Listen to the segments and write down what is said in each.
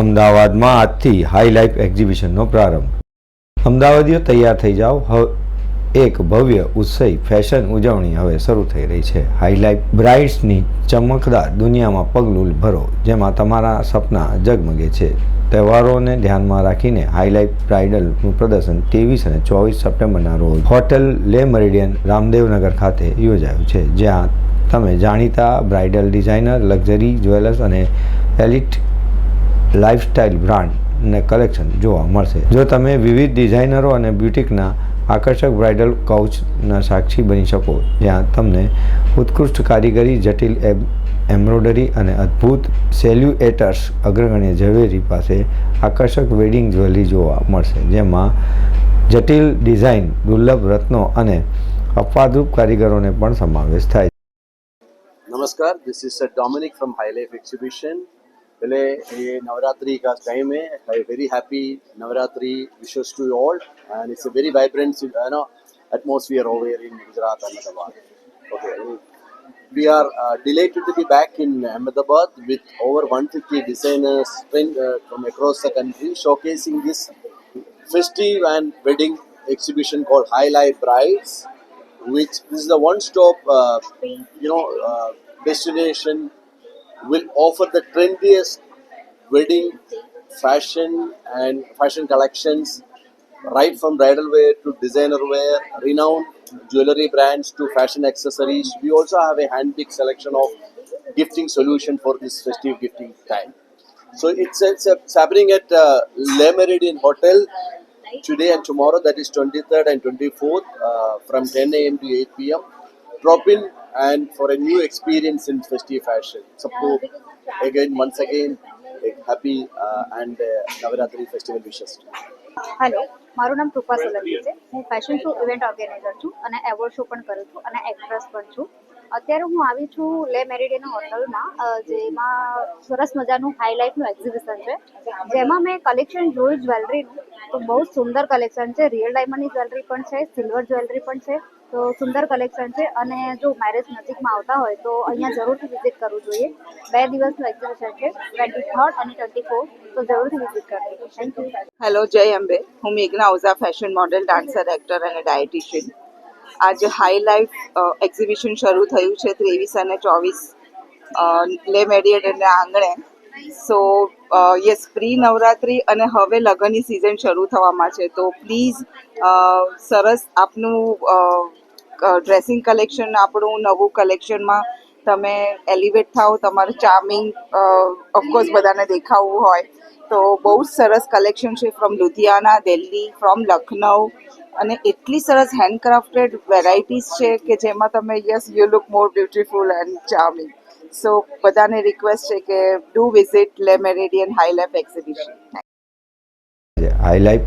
અમદાવાદમાં આજથી high life એક્ઝિબિશનનો પ્રારંભ. અમદાવાદીઓ તૈયાર થઈ જાઓ. હવે એક ભવ્ય ઉત્સવી ફેશન ઉજવણી હવે શરૂ થઈ રહી છે. હાઈ લાઈફ બ્રાઇડ્સની ચમકદાર દુનિયામાં પગલું ભરો, જેમાં તમારા સપના જગમગે છે. તહેવારોને ધ્યાનમાં રાખીને હાઈલાઇટ બ્રાઇડલનું પ્રદર્શન ત્રેવીસ અને ચોવીસ સપ્ટેમ્બરના રોજ હોટેલ લે મરિડિયન રામદેવનગર ખાતે યોજાયું છે, જ્યાં તમે જાણીતા બ્રાઇડલ ડિઝાઇનર લક્ઝરી જ્વેલર્સ અને એલિટ લાઇફસ્ટાઇલ બ્રાન્ડ ને કલેક્શન જોવા મળશે. જો તમે વિવિધ ડિઝાઇનરો અને બ્યુટિકના આકર્ષક બ્રાઇડલ કાઉચના સાક્ષી બની શકો, જ્યાં તમને ઉત્કૃષ્ટ કારીગરી, જટિલ એમ્બ્રોડરી અને અદ્ભુત સેલ્યુએટર્સ અગ્રગણ્ય ઝવેરી પાસે આકર્ષક વેડિંગ જ્વેલરી જોવા મળશે. જેમાં જટિલ ડિઝાઇન દુર્લભ રત્નો અને અપવાદરૂપ કારીગરોને પણ સમાવેશ થાય. નમસ્કાર this is Dominic from high life exhibition એટલે એ Navratri કા ટાઈમ હે I very happy Navratri wishes to you all and it's a very vibrant you know atmosphere over in Gujarat and Ahmedabad okay we are uh, delighted to be back in Ahmedabad with over 150 designers uh, from across the country showcasing this festive and wedding exhibition called High Life Brides, which is a one-stop, uh, you know, destination will offer the trendiest wedding fashion and fashion collections right from bridal wear to designer wear renowned jewelry brands to fashion accessories we also have a hand-picked selection of gifting solution for this festive gifting time so it's, it's, it's happening at uh, Le Meridian Hotel today and tomorrow that is 23rd and 24th uh, from 10 a.m. to 8 p.m. Drop in and for a new experience in festive fashion. So again, once again, a happy uh, and uh, Navaratri festival wishes. Hello મારું નામ કૃપા સોલંકી છે હું fashion show event organiser છું અને award show પણ કરું છું અને એક્ટ્રેસ પણ છું અત્યારે હું આવી છું લે મેરિડિયન હોટલમાં જેમાં સરસ મજાનું હાઈ લાઈફનું એક્ઝિબિશન છે. જેમાં મેં કલેક્શન જોયું જ્વેલરીનું તો બહુ સુંદર કલેક્શન છે. રિયલ ડાયમંડની જ્વેલરી પણ છે સિલ્વર જ્વેલરી પણ છે, તો સુંદર કલેક્શન છે. અને જો મેરેજ નજીકમાં આવતા હોય, તો અહીંયા જરૂરથી વિઝિટ કરવું જોઈએ. બે દિવસનું એક્ઝિબિશન છે ટ્વેન્ટી થર્ડ અને ટ્વેન્ટી ફોર તો જરૂરથી વિઝિટ કરજો. થેન્ક યુ હેલો જય અંબે હું મેઘના Ojha fashion model dancer actor અને ડાયટિશિયન આજે હાઈલાઈફ એક્ઝિબિશન શરૂ થયું છે ત્રેવીસ અને ચોવીસ લે મેડિયેટરના આંગણે. સો યસ પ્રી નવરાત્રિ અને હવે લગ્નની સિઝન શરૂ થવામાં છે. તો પ્લીઝ સરસ આપનું ડ્રેસિંગ કલેક્શન આપણું નવું કલેક્શનમાં તમે એલિવેટ થાઓ, તમારું ચાર્મિંગ ઓફકોર્સ બધાને દેખાવું હોય. તો બહુ જ સરસ કલેક્શન છે ફ્રોમ લુધિયાના દિલ્હી ફ્રોમ લખનઉ અને એટલી સરસ હેન્ડક્રાફ્ટેડ વેરાયટીઝ છે કે જેમાં તમે yes you look more beautiful and charming so બધાને રિક્વેસ્ટ છે કે do visit Le Meridien high life exhibition high life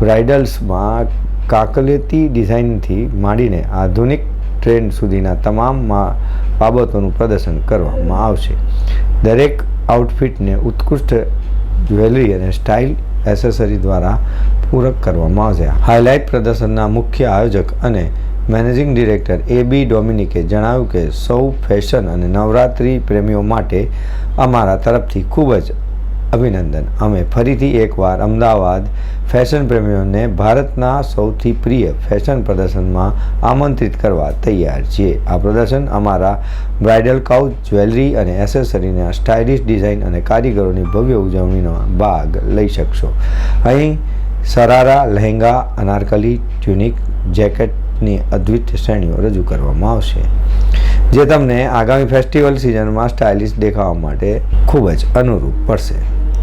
બ્રાઇડલ્સમાં કાકલેતી ડિઝાઇનથી માંડીને આધુનિક ટ્રેન્ડ સુધીના તમામ બાબતોનું પ્રદર્શન કરવામાં આવશે. દરેક આઉટફિટને ઉત્કૃષ્ટ જ્વેલરી અને સ્ટાઇલ એસેસરી દ્વારા પૂરક કરવામાં આવશે હાઇલાઇટ પ્રદર્શનના મુખ્ય આયોજક અને મેનેજિંગ ડિરેક્ટર એ બી ડોમિનિકે જણાવ્યું કે સૌ ફેશન અને નવરાત્રિ પ્રેમીઓ માટે અમારા તરફથી ખૂબ જ અભિનંદન. અમે ફરીથી એકવાર અમદાવાદ ફેશન પ્રેમીઓને ભારતના સૌથી પ્રિય ફેશન પ્રદર્શનમાં આમંત્રિત કરવા તૈયાર છીએ. આ પ્રદર્શન અમારા બ્રાઇડલ કાઉચ, જ્વેલરી અને એસેસરીના સ્ટાઇલિશ ડિઝાઇન અને કારીગરોની ભવ્ય ઉજવણીનો ભાગ લઈ શકશો. અહીં સરારા, લહેંગા, અનારકલી ટ્યુનિક જેકેટની અદ્વિત શ્રેણીઓ રજૂ કરવામાં આવશે. જે તમને આગામી ફેસ્ટિવલ સિઝનમાં સ્ટાઇલિશ દેખાવા માટે ખૂબ જ અનુરૂપ પડશે.